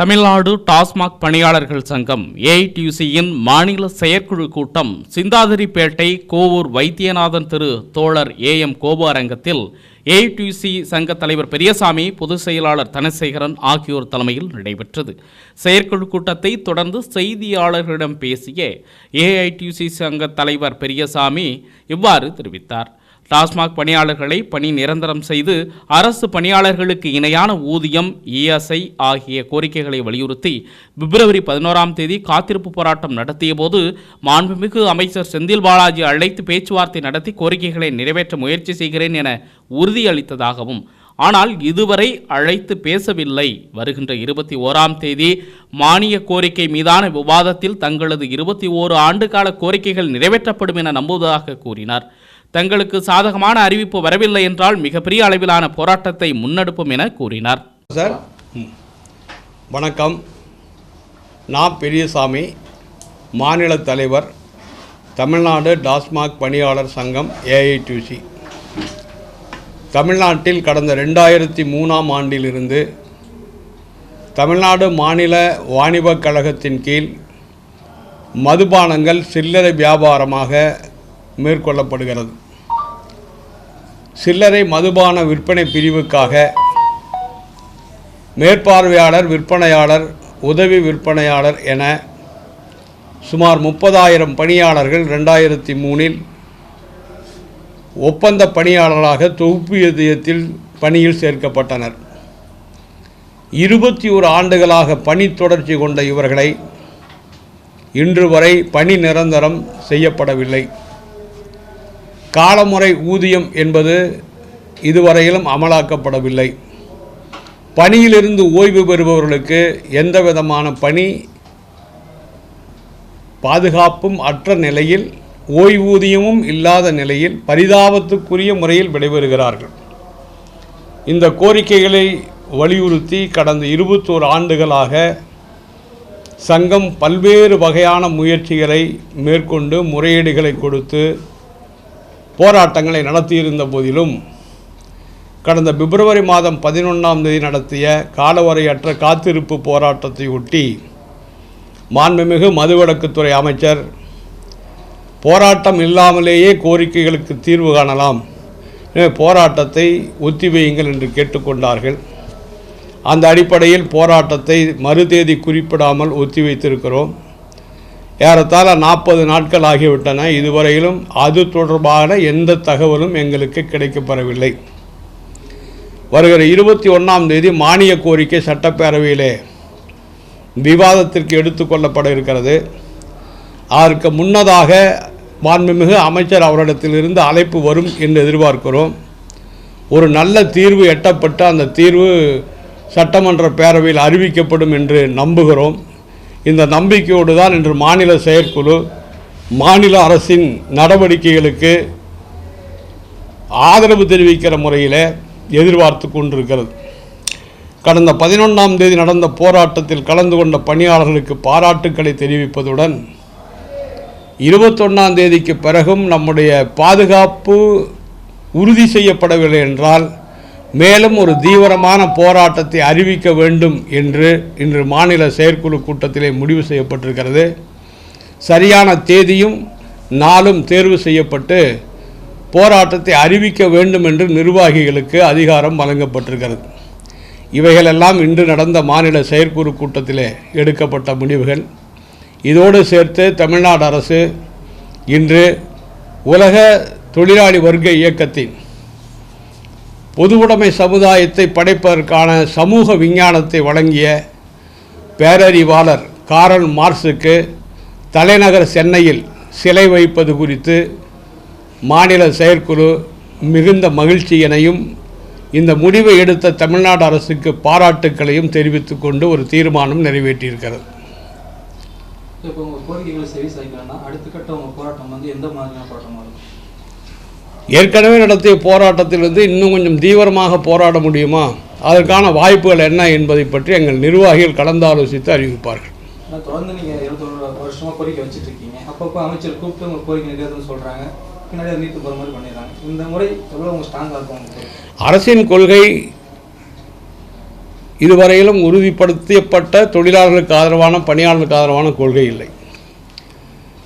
தமிழ்நாடு டாஸ்மாக் பணியாளர்கள் சங்கம் ஏஐடியூசியின் மாநில செயற்குழு கூட்டம் சிந்தாதிரிப்பேட்டை கோவூர் வைத்தியநாதன் திரு தோழர் ஏ எம் கோபு அரங்கத்தில் ஏஐடியூசி சங்க தலைவர் பெரியசாமி பொதுச் செயலாளர் தனசேகரன் ஆகியோர் தலைமையில் நடைபெற்றது. செயற்குழு கூட்டத்தை தொடர்ந்து செய்தியாளர்களிடம் பேசிய ஏஐடியூசி சங்க தலைவர் பெரியசாமி இவ்வாறு தெரிவித்தார். டாஸ்மாக் பணியாளர்களை பணி நிரந்தரம் செய்து அரசு பணியாளர்களுக்கு இணையான ஊதியம் இஎஸ்ஐ ஆகிய கோரிக்கைகளை வலியுறுத்தி பிப்ரவரி பதினோராம் தேதி காத்திருப்பு போராட்டம் நடத்திய போது மாண்புமிகு அமைச்சர் செந்தில் பாலாஜி அழைத்து பேச்சுவார்த்தை நடத்தி கோரிக்கைகளை நிறைவேற்ற முயற்சி செய்கிறேன் என உறுதியளித்ததாகவும் ஆனால் இதுவரை அழைத்து பேசவில்லை. வருகின்ற இருபத்தி ஓராம் தேதி மானிய கோரிக்கை மீதான விவாதத்தில் தங்களது இருபத்தி ஓரு ஆண்டுகால கோரிக்கைகள் நிறைவேற்றப்படும் என நம்புவதாக கூறினார். தங்களுக்கு சாதகமான அறிவிப்பு வரவில்லை என்றால் மிகப்பெரிய அளவிலான போராட்டத்தை முன்னெடுப்போம் என கூறினார். சார் வணக்கம். நான் பெரியசாமி மாநில தலைவர் தமிழ்நாடு டாஸ்மாக் பணியாளர் சங்கம் ஏஐடியூசி தமிழ்நாட்டில் கடந்த ரெண்டாயிரத்தி மூணாம் ஆண்டிலிருந்து தமிழ்நாடு மாநில வாணிபக் கழகத்தின் கீழ் மதுபானங்கள் சில்லறை வியாபாரமாக மேற்கொள்ளப்படுகிறது. சில்லறை மதுபான விற்பனை பிரிவுக்காக மேற்பார்வையாளர் விற்பனையாளர் உதவி விற்பனையாளர் என சுமார் முப்பதாயிரம் பணியாளர்கள் ரெண்டாயிரத்தி மூணில் ஒப்பந்த பணியாளர்களாக தொகுப்பு இதயத்தில் பணியில் சேர்க்கப்பட்டனர். இருபத்தி ஒரு ஆண்டுகளாக பணி தொடர்ச்சி கொண்ட இவர்களை இன்று வரை பணி நிரந்தரம் செய்யப்படவில்லை. காலமுறை ஊதியம் என்பது இதுவரையிலும் அமலாக்கப்படவில்லை. பணியிலிருந்து ஓய்வு பெறுபவர்களுக்கு எந்த விதமான பணி பாதுகாப்பும் அற்ற நிலையில் ஓய்வூதியமும் இல்லாத நிலையில் பரிதாபத்துக்குரிய முறையில் விடைபெறுகிறார்கள். இந்த கோரிக்கைகளை வலியுறுத்தி கடந்த இருபத்தோரு ஆண்டுகளாக சங்கம் பல்வேறு வகையான முயற்சிகளை மேற்கொண்டு முறையீடுகளை கொடுத்து போராட்டங்களை நடத்தியிருந்த போதிலும் கடந்த பிப்ரவரி மாதம் பதினொன்றாம் தேதி நடத்திய காலவரையற்ற காத்திருப்பு போராட்டத்தை ஒட்டி மாண்புமிகு மதுவிலக்குத்துறை அமைச்சர் போராட்டம் இல்லாமலேயே கோரிக்கைகளுக்கு தீர்வு காணலாம். போராட்டத்தை ஒத்திவையுங்கள் என்று கேட்டுக்கொண்டார்கள். அந்த அடிப்படையில் போராட்டத்தை மறுதேதி குறிப்பிடாமல் ஒத்திவைத்திருக்கிறோம் ஏறத்தாழ நாற்பது நாட்கள் ஆகிவிட்டன. இதுவரையிலும் அது தொடர்பான எந்த தகவலும் எங்களுக்கு கிடைக்கப்பெறவில்லை. வருகிற இருபத்தி ஒன்றாம் தேதி மானிய கோரிக்கை சட்டப்பேரவையிலே விவாதத்திற்கு எடுத்துக்கொள்ளப்பட இருக்கிறது. அதற்கு முன்னதாக மாண்புமிகு அமைச்சர் அவரிடத்திலிருந்து அழைப்பு வரும் என்று எதிர்பார்க்கிறோம். ஒரு நல்ல தீர்வு எட்டப்பட்டு அந்த தீர்வு சட்டமன்ற பேரவையில் அறிவிக்கப்படும் என்று நம்புகிறோம். இந்த நம்பிக்கையோடு தான் இன்று மாநில செயற்குழு மாநில அரசின் நடவடிக்கைகளுக்கு ஆதரவு தெரிவிக்கிற முறையில் எதிர்பார்த்து கொண்டிருக்கிறது. கடந்த பதினொன்றாம் தேதி நடந்த போராட்டத்தில் கலந்து கொண்ட பணியாளர்களுக்கு பாராட்டுக்களை தெரிவிப்பதுடன் இருபத்தொன்னாம் தேதிக்கு பிறகும் நம்முடைய பாதுகாப்பு உறுதி செய்யப்படவில்லை என்றால் மேலும் ஒரு தீவிரமான போராட்டத்தை அறிவிக்க வேண்டும் என்று இன்று மாநில செயற்குழு கூட்டத்திலே முடிவு செய்யப்பட்டிருக்கிறது. சரியான தேதியும் நாளும் தேர்வு செய்யப்பட்டு போராட்டத்தை அறிவிக்க வேண்டும் என்று நிர்வாகிகளுக்கு அதிகாரம் வழங்கப்பட்டிருக்கிறது. இவைகளெல்லாம் இன்று நடந்த மாநில செயற்குழு கூட்டத்திலே எடுக்கப்பட்ட முடிவுகள். இதோடு சேர்த்து தமிழ்நாடு அரசு இன்று உலக தொழிலாளி வர்க்க இயக்கத்தின் பொதுவுடைமை சமுதாயத்தை படைப்பதற்கான சமூக விஞ்ஞானத்தை வழங்கிய பேரறிவாளர் காரல் மார்ஸுக்கு தலைநகர் சென்னையில் சிலை வைப்பது குறித்து மாநில செயற்குழு மிகுந்த மகிழ்ச்சியினையும் இந்த முடிவை எடுத்த தமிழ்நாடு அரசுக்கு பாராட்டுக்களையும் தெரிவித்துக் கொண்டு ஒரு தீர்மானம் நிறைவேற்றியிருக்கிறது. இப்போ உங்கள் கோரிக்கைகளை செவி சாய்க்கலன்னா அடுத்த கட்ட உங்கள் போராட்டம் வந்து எந்த மாதிரியான போராட்டமாக இருக்கும்? ஏற்கனவே நடத்திய போராட்டத்திலிருந்து இன்னும் கொஞ்சம் தீவிரமாக போராட முடியுமா? அதற்கான வாய்ப்புகள் என்ன என்பதை பற்றி எங்கள் நிர்வாகிகள் கலந்தாலோசித்து அறிவிப்பார்கள். தொடர்ந்து நீங்கள் இருபத்தொரு வருஷமாக கோரிக்கை வச்சுட்டு இருக்கீங்க அப்பப்போ அமைச்சர் கூப்பிட்டு உங்கள் கோரிக்கை நிறைவேற்றணும்னு சொல்கிறாங்க பின்னாடி நீட்டு போகிற மாதிரி பண்ணிடுறாங்க. இந்த முறை எவ்வளோ உங்கள் ஸ்ட்ராங்காக இருக்கும் அரசின் கொள்கை இதுவரையிலும் உறுதிப்படுத்தப்பட்ட தொழிலாளர்களுக்கு ஆதரவான பணியாளர்களுக்கு ஆதரவான கொள்கை இல்லை.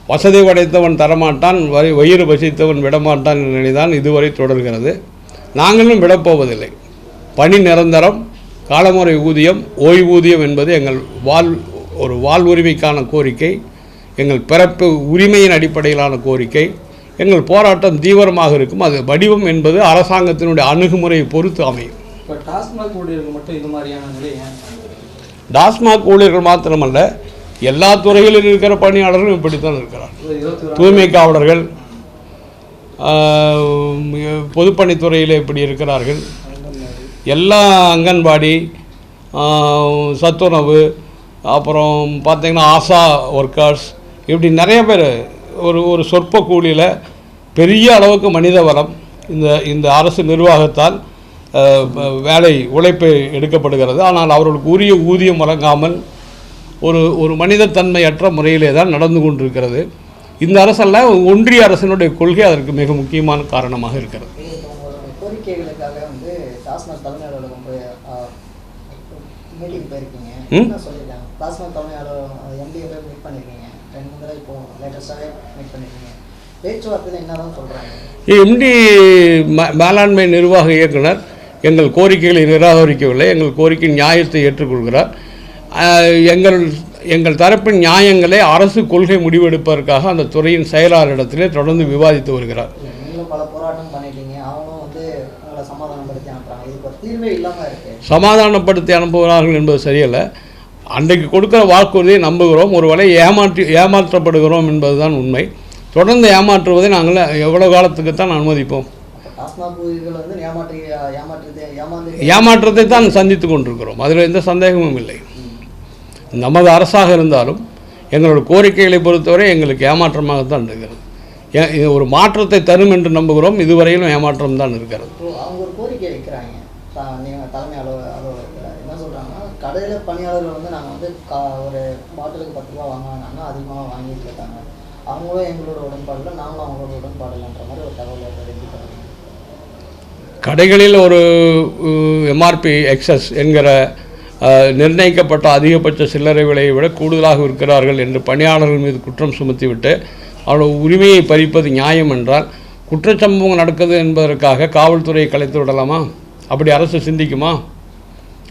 வசதி படைத்தவன் தரமாட்டான் வரி வயிறு பசித்தவன் விடமாட்டான் என்ற நிலைதான் இதுவரை தொடர்கிறது. நாங்களும் விடப்போவதில்லை. பணி நிரந்தரம் காலமுறை ஊதியம் ஓய்வூதியம் என்பது எங்கள் வாழ் ஒரு வாழ்வுரிமைக்கான கோரிக்கை எங்கள் பிறப்பு உரிமையின் அடிப்படையிலான கோரிக்கை எங்கள் போராட்டம் தீவிரமாக இருக்கும் அது வடிவம் என்பது அரசாங்கத்தினுடைய அணுகுமுறையை பொறுத்து அமையும். டாஸ்மாக் ஊழியர்கள் மட்டும் இது மாதிரியான நிலை டாஸ்மாக் ஊழியர்கள் மாத்திரமல்ல எல்லா துறைகளில் இருக்கிற பணியாளர்களும் இப்படித்தான் இருக்கிறார். தூய்மை காவலர்கள் பொதுப்பணித்துறையில் இப்படி இருக்கிறார்கள். எல்லா அங்கன்வாடி சத்துணவு அப்புறம் பார்த்திங்கன்னா ஆசா ஒர்க்கர்ஸ் இப்படி நிறைய பேர் ஒரு ஒரு சொற்ப கூலியில் பெரிய அளவுக்கு மனித வளம் இந்த இந்த அரசு நிர்வாகத்தால் வேலை உழைப்பு எடுக்கப்படுகிறது. ஆனால் அவர்களுக்கு உரிய ஊதியம் வழங்காமல் ஒரு ஒரு மனிதத்தன்மையற்ற முறையிலே தான் நடந்து கொண்டிருக்கிறது. இந்த அரசல்ல ஒன்றிய அரசினுடைய கொள்கை அதற்கு மிக முக்கியமான காரணமாக இருக்கிறது. எம்டி மேலாண்மை நிர்வாக இயக்குனர் எங்கள் கோரிக்கைகளை நிராகரிக்கவில்லை. எங்கள் கோரிக்கையின் நியாயத்தை ஏற்றுக்கொள்கிறார். எங்கள் எங்கள் தரப்பின் நியாயங்களை அரசு கொள்கை முடிவெடுப்பதற்காக அந்த துறையின் செயலாளரிடத்திலே தொடர்ந்து விவாதித்து வருகிறார். சமாதானப்படுத்தி அனுப்புகிறார்கள் என்பது சரியல்ல. அன்றைக்கு கொடுக்கிற வாக்குறுதியை நம்புகிறோம். ஒருவேளை ஏமாற்றி ஏமாற்றப்படுகிறோம் என்பதுதான் உண்மை. தொடர்ந்து ஏமாற்றுவதை நாங்கள் எவ்வளவு காலத்துக்கு தான் அனுமதிப்போம் ஏமாற்றத்தை தான் சந்தித்து கொண்டிருக்கிறோம். அதில் எந்த சந்தேகமும் இல்லை. நமது அரசாக இருந்தாலும் எங்களோட கோரிக்கைகளை பொறுத்தவரை எங்களுக்கு ஏமாற்றமாகத்தான் இருக்கிறது. ஏ- இது ஒரு மாற்றத்தை தரும் என்று நம்புகிறோம். இதுவரையிலும் ஏமாற்றம் தான் இருக்கிறது. அவங்க ஒரு கோரிக்கை வைக்கிறாங்க. தலைமை அலுவ அலுவலகத்தில் என்ன சொல்கிறாங்கன்னா கடையில் பணியாளர்கள் வந்து நாங்கள் வந்து கா ஒரு பாட்டிலுக்கு பத்து ரூபா வாங்கினாங்கன்னா அதிகமாக வாங்கிட்டு இருக்காங்க அவங்களும் எங்களோட உடன்பாடு இல்லை நாங்களும் அவங்களோட உடன்பாடு இல்லைன்ற மாதிரி ஒரு தகவல் கடைகளில் ஒரு எம்ஆர்பி எக்ஸஸ் என்கிற நிர்ணயிக்கப்பட்ட அதிகபட்ச சில்லறை விலையை விட கூடுதலாக விற்கிறார்கள் என்று பணியாளர்கள் மீது குற்றம் சுமத்திவிட்டு அவரோட உரிமையை பறிப்பது நியாயம் என்றால் குற்றச்சம்பவம் நடக்குது என்பதற்காக காவல்துறையை கலைத்து விடலாமா? அப்படி அரசு சிந்திக்குமா?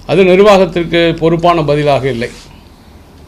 அது நிர்வாகத்திற்கு பொறுப்பான பதிலாக இல்லை.